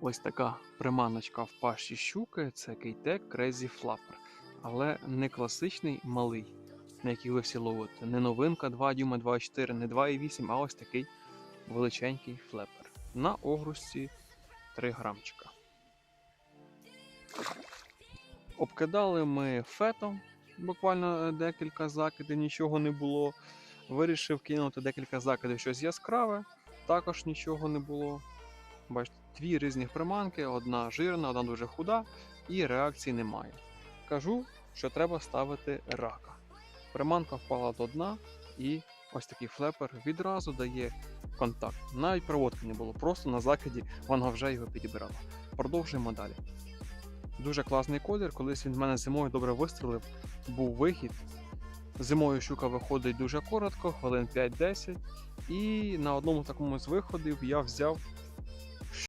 Ось така приманочка в пащі щуки це Кейтек Crazy Flapper. Але не класичний малий, на який ви всі ловите. Не новинка 2 дюйма 2,4, не 2,8, а ось такий величенький флепер. На огрузці 3 грамчика. Обкидали ми фетом, буквально е, декілька закидів, нічого не було. Вирішив кинути декілька закидів щось яскраве, також нічого не було. Бачите, дві різні приманки, одна жирна, одна дуже худа, і реакції немає. Кажу, що треба ставити рака. Приманка впала до дна, і ось такий флепер відразу дає контакт. Навіть проводки не було, просто на закиді вона вже його підібрала. Продовжуємо далі. Дуже класний колір. Колись він в мене зимою добре вистрілив, був вихід. Зимою щука виходить дуже коротко, хвилин 5-10. І на одному такому з виходів я взяв